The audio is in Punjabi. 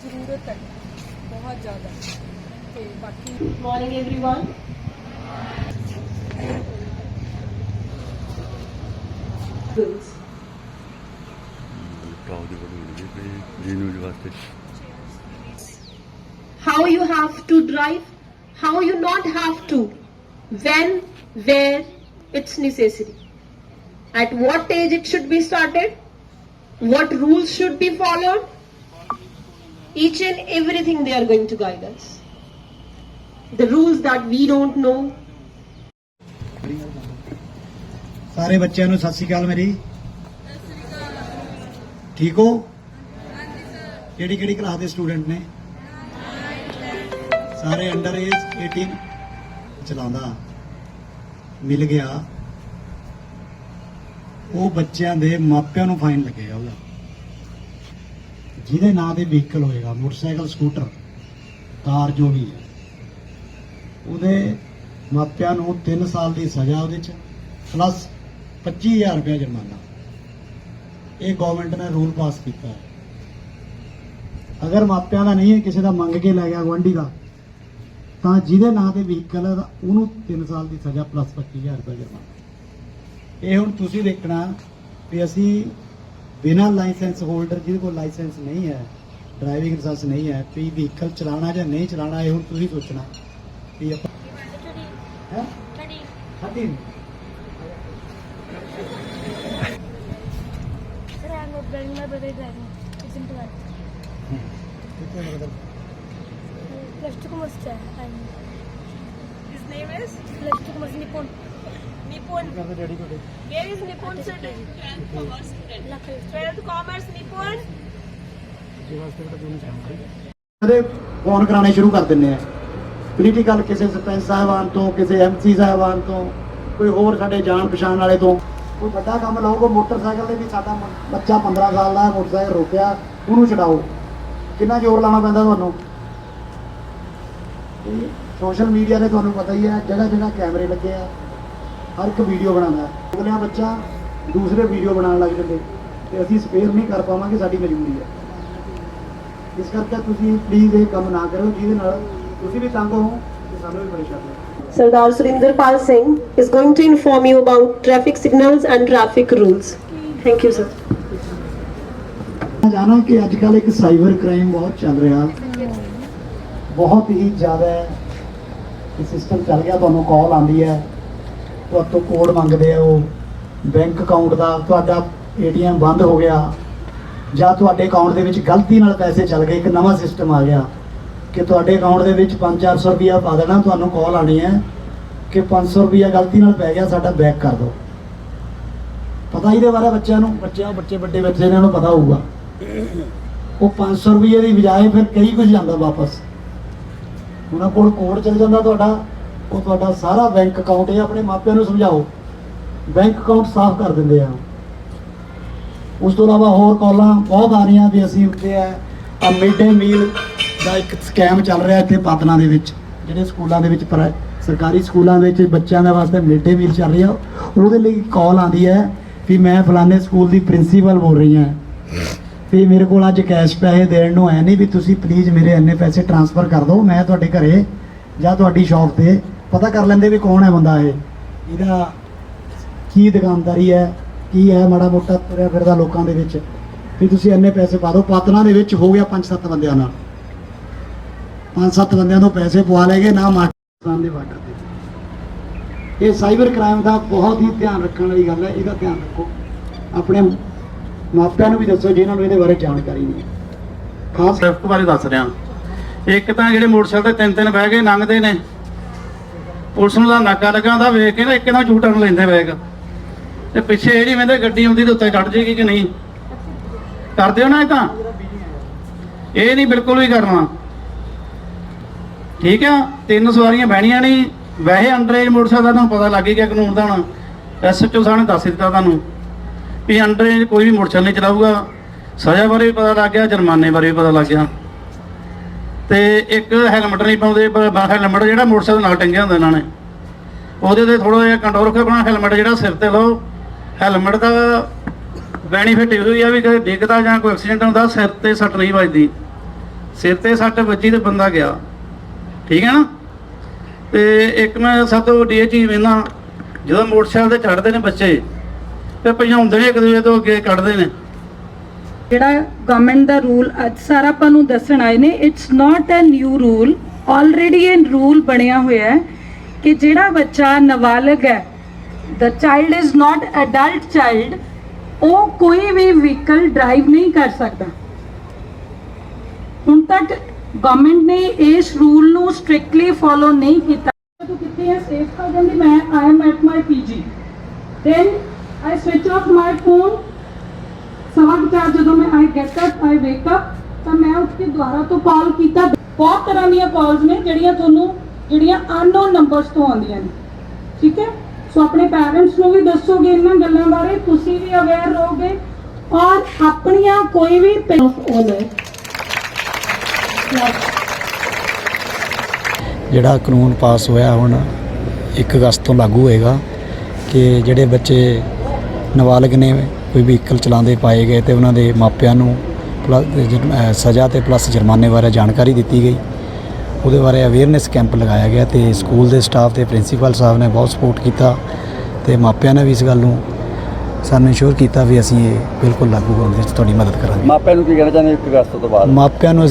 ਜ਼ਰੂਰਤ ਹੈ ਬਹੁਤ ਜ਼ਿਆਦਾ ਤੇ ਬਾਕੀ morning everyone. Top ਚਾਹੀਦੀ ਜੀ ਨਿਊਜ਼ ਵਾਸਤੇ how you have to drive how you not have to when where it's necessary at what age it should be started what rules should be followed each and everything they are going to guide us the rules that we don't know ਸਾਰੇ ਬੱਚਿਆਂ ਨੂੰ ਸਤਿ ਸ਼੍ਰੀ ਅਕਾਲ ਮੇਰੀ ਠੀਕ ਹੋ ਕਿਹੜੀ ਕਿਹੜੀ ਕਲਾਸ ਦੇ ਸਟੂਡੈਂਟ ਨੇ? ਸਾਰੇ ਅੰਡਰ ਏਜ 18 ਚਲਾਉਂਦਾ। ਮਿਲ ਗਿਆ। ਉਹ ਬੱਚਿਆਂ ਦੇ ਮਾਪਿਆਂ ਨੂੰ ਫਾਈਨ ਲੱਗੇਗਾ ਉਹਦਾ। ਜਿਹਦੇ ਨਾਂ ਤੇ ਵਹੀਕਲ ਹੋਏਗਾ, ਮੋਟਰਸਾਈਕਲ ਸਕੂਟਰ ਕਾਰ ਜੋ ਵੀ ਹੈ। ਉਹਦੇ ਮਾਪਿਆਂ ਨੂੰ 3 ਸਾਲ ਦੀ ਸਜ਼ਾ ਉਹਦੇ ਚ ਪਲੱਸ 25000 ਰੁਪਏ ਜੁਰਮਾਨਾ। ਇਹ ਗਵਰਨਮੈਂਟ ਨੇ ਰੂਲ ਪਾਸ ਕੀਤਾ ਹੈ। ਅਗਰ ਮਾਪਿਆਂ ਦਾ ਨਹੀਂ ਹੈ ਕਿਸੇ ਦਾ ਮੰਗ ਕੇ ਲੈ ਗਿਆ ਗੁਆਂਢੀ ਦਾ ਤਾਂ ਜਿਹਦੇ ਨਾਂ ਤੇ ਵਹੀਕਲ ਹੈ ਤਾਂ ਉਹਨੂੰ 3 ਸਾਲ ਦੀ ਸਜ਼ਾ ਪਲੱਸ 25000 ਰੁਪਏ ਜੁਰਮਾਨਾ ਇਹ ਹੁਣ ਤੁਸੀਂ ਦੇਖਣਾ ਵੀ ਅਸੀਂ ਬਿਨਾਂ ਲਾਇਸੈਂਸ ਹੋਲਡਰ ਜਿਹਦੇ ਕੋਲ ਲਾਇਸੈਂਸ ਨਹੀਂ ਹੈ ਡਰਾਈਵਿੰਗ ਲਾਇਸੈਂਸ ਨਹੀਂ ਹੈ ਵੀ ਵਹੀਕਲ ਚਲਾਉਣਾ ਜਾਂ ਨਹੀਂ ਚਲਾਉਣਾ ਇਹ ਹੁਣ ਤੁਸੀਂ ਸੋਚਣਾ ਵੀ ਆਪਾਂ ਹੈ 13 Sir, I am not driving. My brother is driving. It's in 12th. ਕਿੱਥੇ ਮਤਲਬ Plus two commerce है. I'm his name is? Plus two commerce Nippon. Nipun ਕਰਦੇ ਡੈਡੀ ਤੁਹਾਡੇ where is Nipun student 12th commerce student Luckily. 12th commerce Nipun ਜੀ ਵਾਸਤੇ ਬੇਟਾ ਦੋਨੋਂ ਚਾਹੁੰਦੇ ਫੋਨ ਕਰਾਣੇ ਸ਼ੁਰੂ ਕਰ ਦਿੰਨੇ ਆ ਪੋਲੀਟੀਕਲ ਕਿਸੇ ਸਰਪੰਚ ਸਾਹਿਬਾਨ ਤੋਂ ਕਿਸੇ ਐਮਸੀ ਸਾਹਿਬਾਨ ਤੋਂ ਕੋਈ ਹੋਰ ਸਾਡੇ ਜਾਣ ਪਛਾਣ ਵਾਲੇ ਤੋਂ। ਕੋਈ ਵੱਡਾ ਕੰਮ ਲਾਓਗੇ ਮੋਟਰਸਾਈਕਲ ਦੇ ਵੀ ਸਾਡਾ ਮ- ਬੱਚਾ 15 ਸਾਲ ਦਾ ਹੈ, ਮੋਟਰਸਾਈਕਲ ਰੋਕਿਆ ਉਹਨੂੰ ਛਡਾਓ। ਕਿੰਨਾ ਜ਼ੋਰ ਲਾਉਣਾ ਪੈਂਦਾ ਤੁਹਾਨੂੰ ਸੋਸ਼ਲ ਮੀਡੀਆ ਤੇ ਤੁਹਾਨੂੰ ਪਤਾ ਹੀ ਹੈ ਜਗ੍ਹਾ ਜਗ੍ਹਾ ਕੈਮਰੇ ਲੱਗੇ ਆ ਹਰ ਇੱਕ ਵੀਡੀਓ ਬਣਾਉਂਦਾ ਹੈ। ਅਗਲਿਆ ਬੱਚਾ ਦੂਸਰੇ ਵੀਡੀਓ ਬਣਾਉਣ ਲੱਗ ਜਾਂਦੇ ਤੇ ਅਸੀਂ ਸਪੇਅਰ ਨਹੀਂ ਕਰ ਪਾਵਾਂਗੇ ਸਾਡੀ ਮਜਬੂਰੀ ਹੈ ਇਸ ਕਰਕੇ ਤੁਸੀਂ ਪਲੀਜ਼ ਇਹ ਕੰਮ ਨਾ ਕਰੋ ਜਿਹਦੇ ਨਾਲ ਤੁਸੀਂ ਵੀ ਤੰਗ ਹੋ ਤੇ ਸਾਨੂੰ ਵੀ ਪਰੇਸ਼ਾਨੀ ਹੋ Sardar Surinder Pal Singh is going to inform you about traffic signals and traffic rules. Thank you, sir. ਮੈਂ ਜਾਣਾ ਕਿ ਅੱਜ ਕੱਲ ਇੱਕ ਸਾਈਬਰ ਕ੍ਰਾਈਮ ਬਹੁਤ ਚੱਲ ਰਿਹਾ। ਬਹੁਤ ਹੀ ਜ਼ਿਆਦਾ ਇਹ ਸਿਸਟਮ ਚੱਲ ਗਿਆ। ਤੁਹਾਨੂੰ ਕਾਲ ਆਉਂਦੀ ਹੈ। ਤੁਹਾਤੋਂ ਕੋਡ ਮੰਗਦੇ ਆ ਉਹ। ਬੈਂਕ ਅਕਾਊਂਟ ਦਾ ਤੁਹਾਡਾ ਏਟੀਐਮ ਬੰਦ ਹੋ ਗਿਆ। ਜਾਂ ਤੁਹਾਡੇ ਅਕਾਊਂਟ ਦੇ ਵਿੱਚ ਗਲਤੀ ਨਾਲ ਪੈਸੇ ਚੱਲ ਗਏ। ਇੱਕ ਨਵਾਂ ਸਿਸਟਮ ਆ ਗਿਆ। ਕਿ ਤੁਹਾਡੇ ਅਕਾਊਂਟ ਦੇ ਵਿੱਚ 5-400 ਰੁਪਇਆ ਪਾ ਦੇਣਾ। ਤੁਹਾਨੂੰ ਕਾਲ ਆਣੀ ਹੈ ਕਿ 500 ਰੁਪਇਆ ਗਲਤੀ ਨਾਲ ਪੈ ਗਿਆ। ਸਾਡਾ ਬੈਕ ਕਰ ਦਿਓ। ਪਤਾ ਇਹਦੇ ਬਾਰੇ ਬੱਚਿਆਂ ਨੂੰ। ਬੱਚਿਆਂ ਬੱਚੇ ਵੱਡੇ ਬੱਚੇ ਨੇ ਉਹਨਾਂ ਨੂੰ ਪਤਾ ਹੋਊਗਾ। ਉਹ 500 ਰੁਪਏ ਦੀ ਬਜਾਏ ਫਿਰ ਕਈ ਕੁਝ ਜਾਂਦਾ ਵਾਪਸ। ਉਹਨਾਂ ਕੋਲ ਕੋਡ ਚੱਲ ਜਾਂਦਾ ਤੁਹਾਡਾ, ਉਹ ਤੁਹਾਡਾ ਸਾਰਾ ਬੈਂਕ ਅਕਾਊਂਟ ਇਹ ਆਪਣੇ ਮਾਪਿਆਂ ਨੂੰ ਸਮਝਾਓ। ਬੈਂਕ ਅਕਾਊਂਟ ਸਾਫ਼ ਕਰ ਦਿੰਦੇ ਆ। ਉਸ ਤੋਂ ਇਲਾਵਾ ਹੋਰ ਕਾਲਾਂ ਬਹੁਤ ਆ ਰਹੀਆਂ ਵੀ ਅਸੀਂ ਉੱਤੇ ਆ ਆ ਮਿਡ ਡੇ ਮੀਲ ਦਾ ਇੱਕ ਸਕੈਮ ਚੱਲ ਰਿਹਾ ਇੱਥੇ ਪਾਤਨਾ ਦੇ ਵਿੱਚ, ਜਿਹੜੇ ਸਕੂਲਾਂ ਦੇ ਵਿੱਚ ਪ੍ਰਾਈ- ਸਰਕਾਰੀ ਸਕੂਲਾਂ ਵਿੱਚ ਬੱਚਿਆਂ ਦੇ ਵਾਸਤੇ ਮਿਡ ਡੇ ਮੀਲ ਚੱਲ ਰਹੀ। ਆ ਉਹਦੇ ਲਈ ਕਾਲ ਆਉਂਦੀ ਹੈ ਵੀ ਮੈਂ ਫਲਾਣੇ ਸਕੂਲ ਦੀ ਪ੍ਰਿੰਸੀਪਲ ਬੋਲ ਰਹੀ ਹਾਂ। ਵੀ ਮੇਰੇ ਕੋਲ ਅੱਜ ਕੈਸ਼ ਪੈਸੇ ਦੇਣ ਨੂੰ ਹੈ ਨਹੀਂ ਵੀ ਤੁਸੀਂ ਪਲੀਜ਼ ਮੇਰੇ ਇੰਨੇ ਪੈਸੇ ਟ੍ਰਾਂਸਫਰ ਕਰ ਦਿਓ, ਮੈਂ ਤੁਹਾਡੇ ਘਰੇ ਜਾਂ ਤੁਹਾਡੀ ਸ਼ਾਪ ਤੇ ਪਤਾ ਕਰ ਲੈਂਦੇ ਵੀ ਕੌਣ ਹੈ ਬੰਦਾ ਇਹ। ਇਹਦਾ ਕੀ ਦੁਕਾਨਦਾਰੀ ਹੈ, ਕੀ ਹੈ ਮਾੜਾ ਮੋਟਾ ਤੁਰਿਆ ਫਿਰਦਾ ਲੋਕਾਂ ਦੇ ਵਿੱਚ। ਵੀ ਤੁਸੀਂ ਇੰਨੇ ਪੈਸੇ ਪਾ ਦਿਓ ਪਾਤਨਾ ਦੇ ਵਿੱਚ ਹੋ ਗਿਆ 5-7 ਬੰਦਿਆਂ ਨਾਲ। 5-7 ਬੰਦਿਆਂ ਤੋਂ ਪੈਸੇ ਪਵਾ ਲਏਗੇ ਨਾ ਪਾਕਿਸਤਾਨ ਦੇ ਬਾਰਡਰ ਤੇ। ਇਹ ਸਾਈਬਰ ਕ੍ਰਾਈਮ ਦਾ ਬਹੁਤ ਹੀ ਧਿਆਨ ਰੱਖਣ ਵਾਲੀ ਗੱਲ ਹੈ, ਇਹਦਾ ਧਿਆਨ ਰੱਖੋ। ਆਪਣੇ ਮਾਪਿਆਂ ਨੂੰ ਵੀ ਦੱਸੋ, ਜਿਨ੍ਹਾਂ ਨੂੰ ਇਹਦੇ ਬਾਰੇ ਜਾਣਕਾਰੀ ਨਹੀਂ ਖਾਸ ਸਵਿਫਟ ਬਾਰੇ ਦੱਸ ਰਿਹਾ। ਇੱਕ ਤਾਂ ਜਿਹੜੇ ਮੋਟਰਸਾਈਕਲ ਤੇ ਤਿੰਨ ਤਿੰਨ ਬਹਿ ਕੇ ਲੰਘਦੇ ਨੇ। ਪੁਲਿਸ ਨੂੰ ਦਾ ਨਾਕਾ ਲੱਗਾ ਹੁੰਦਾ, ਵੇਖ ਕੇ ਨਾ ਇੱਕ ਨਾਲ ਝੂਟਣ ਲੈਂਦੇ ਬੈਗ। ਤੇ ਪਿੱਛੇ ਇਹ ਨਹੀਂ ਗੱਡੀ ਆਉਂਦੀ ਤੇ ਉੱਤੇ ਚੜ ਜੇਗੀ ਕਿ ਨਹੀਂ। ਕਰਦੇ ਹੋ ਨਾ ਇਹ ਤਾਂ? ਇਹ ਨਹੀਂ ਬਿਲਕੁਲ ਵੀ ਕਰਨਾ। ਠੀਕ ਆ, ਤਿੰਨ ਸਵਾਰੀਆਂ ਬਹਿਣੀਆਂ ਨਹੀਂ। ਵੈਸੇ ਅੰਡਰੇਜ ਮੋਟਰਸਾਈਕਲ ਦਾ ਤੁਹਾਨੂੰ ਪਤਾ ਲੱਗ ਹੀ ਗਿਆ ਕਾਨੂੰਨ ਦਾ ਹੁਣ। ਐਸਐਚਓ ਸਾਹਿਬ ਨੇ ਦੱਸ ਦਿੱਤਾ ਤੁਹਾਨੂੰ। ਵੀ ਅੰਡਰੇਜ ਕੋਈ ਵੀ ਮੋਟਰਸਾਈਕਲ ਨਹੀਂ ਚਲਾਊਗਾ। ਸਜ਼ਾ ਬਾਰੇ ਵੀ ਪਤਾ ਲੱਗ ਗਿਆ, ਜੁਰਮਾਨੇ ਬਾਰੇ ਵੀ ਪਤਾ ਲੱਗ ਗਿਆ। ਤੇ ਇੱਕ ਹੈਲਮਟ ਨਹੀਂ ਪਾਉਂਦੇ, ਪਰ ਹੈਲਮਟ ਜਿਹੜਾ ਮੋਟਰਸਾਈਕਲ ਨਾਲ ਟੰਗਿਆ ਹੁੰਦਾ ਇਹਨਾਂ ਨੇ। ਉਹਦੇ ਤੇ ਥੋੜਾ ਜਿਹਾ ਕੰਟਰੋਲ ਰੱਖੋ ਆਪਣਾ ਹੈਲਮਟ ਜਿਹੜਾ ਸਿਰ ਤੇ ਲਓ। ਹੈਲਮਟ ਦਾ ਬੈਨੀਫਿਟ ਇਹ ਹੋਈ ਆ ਵੀ ਕਦੇ ਡਿੱਗਦਾ ਜਾਂ ਕੋਈ ਐਕਸੀਡੈਂਟ ਹੁੰਦਾ, ਸਿਰ ਤੇ ਸੱਟ ਨਹੀਂ ਵੱਜਦੀ। ਸਿਰ ਤੇ ਸੱਟ ਵੱਜੀ ਤੇ ਬੰਦਾ ਗਿਆ। ਠੀਕ ਹੈ ਨਾ? ਤੇ ਇੱਕ ਮੈਂ ਸਭ ਤੋਂ ਵੱਡੀ ਇਹ ਚੀਜ਼ ਵੇਖਣਾ ਜਦੋਂ ਮੋਟਰਸਾਈਕਲ ਤੇ ਚੜ੍ਹਦੇ ਨੇ ਬੱਚੇ ਤੇ ਭਜਾਉਂਦੇ ਨੇ ਇੱਕ ਦੂਜੇ ਤੋਂ ਅੱਗੇ ਕੱਢਦੇ ਨੇ। ਜਿਹੜਾ ਗਵਰਨਮੈਂਟ ਦਾ ਰੂਲ ਅੱਜ ਸਾਰਾ ਆਪਾਂ ਨੂੰ ਦੱਸਣ ਆਏ ਨੇ it's not a new rule already ਇਹ ਰੂਲ ਬਣਿਆ ਹੋਇਆ ਹੈ ਕਿ ਜਿਹੜਾ ਬੱਚਾ ਨਾਬਾਲਗ ਹੈ the child is not adult child ਉਹ ਕੋਈ ਵੀ ਵਹੀਕਲ ਡਰਾਈਵ ਨਹੀਂ ਕਰ ਸਕਦਾ। ਹੁਣ ਤੱਕ ਗਵਰਨਮੈਂਟ ਨੇ ਇਸ ਰੂਲ ਨੂੰ ਸਟ੍ਰਿਕਟਲੀ ਫੋਲੋ ਨਹੀਂ ਕੀਤਾ। ਤੂੰ ਕਿੱਥੇ ਹੈ ਸੇਫ ਕਰ ਜਾਂਦੀ ਮੈਂ I am at my PG then I switch off my phone ਸਵਾ ਚਾਰ ਜਦੋਂ ਮੈਂ I get up I wake up ਤਾਂ ਮੈਂ ਉੱਠ ਕੇ ਦੁਬਾਰਾ ਤੋਂ ਕਾਲ ਕੀਤਾ। ਬਹੁਤ ਤਰ੍ਹਾਂ ਦੀਆਂ ਕਾਲਸ ਨੇ ਜਿਹੜੀਆਂ ਤੁਹਾਨੂੰ ਜਿਹੜੀਆਂ ਅਨਨੋਨ ਨੰਬਰਸ ਤੋਂ ਆਉਂਦੀਆਂ ਨੇ। ਠੀਕ ਹੈ? ਸੋ ਆਪਣੇ ਪੈਰੈਂਟਸ ਨੂੰ ਵੀ ਦੱਸੋਗੇ ਇਹਨਾਂ ਗੱਲਾਂ ਬਾਰੇ ਤੁਸੀਂ ਵੀ ਅਵੇਅਰ ਰਹੋਗੇ ਔਰ ਆਪਣੀਆਂ ਕੋਈ ਵੀ ਆਫ ਓਨਰ ਜਿਹੜਾ ਕਾਨੂੰਨ ਪਾਸ ਹੋਇਆ ਹੁਣ 1 ਅਗਸਤ ਤੋਂ ਲਾਗੂ ਹੋਏਗਾ ਕਿ ਜਿਹੜੇ ਬੱਚੇ ਨਾਬਾਲਗ ਨੇ ਕੋਈ ਵਹੀਕਲ ਚਲਾਉਂਦੇ ਪਾਏ ਗਏ ਤੇ ਉਹਨਾਂ ਦੇ ਮਾਪਿਆਂ ਨੂੰ ਪਲੱਸ ਸਜ਼ਾ ਤੇ ਪਲੱਸ ਜੁਰਮਾਨੇ ਬਾਰੇ ਜਾਣਕਾਰੀ ਦਿੱਤੀ ਗਈ। ਉਹਦੇ ਬਾਰੇ ਅਵੇਅਰਨੈਸ ਕੈਂਪ ਲਗਾਇਆ ਗਿਆ ਤੇ ਸਕੂਲ ਦੇ ਸਟਾਫ ਤੇ ਪ੍ਰਿੰਸੀਪਲ ਸਾਹਿਬ ਨੇ ਬਹੁਤ ਸਪੋਰਟ ਕੀਤਾ ਤੇ ਮਾਪਿਆਂ ਨੇ ਵੀ ਇਸ ਗੱਲ ਨੂੰ ਸਾਨੂੰ ਇਨਸ਼ੋਰ ਕੀਤਾ ਵੀ ਅਸੀਂ ਇਹ ਬਿਲਕੁਲ ਲਾਗੂ ਕਰਨ ਦੇ ਵਿੱਚ ਤੁਹਾਡੀ ਮਦਦ ਕਰਾਂਗੇ। ਮਾਪਿਆਂ ਨੂੰ ਕੀ ਕਹਿਣਾ ਚਾਹੁੰਦੇ 1 ਅਗਸਤ ਤੋਂ ਬਾਅਦ? ਮਾਪਿਆਂ ਨੂੰ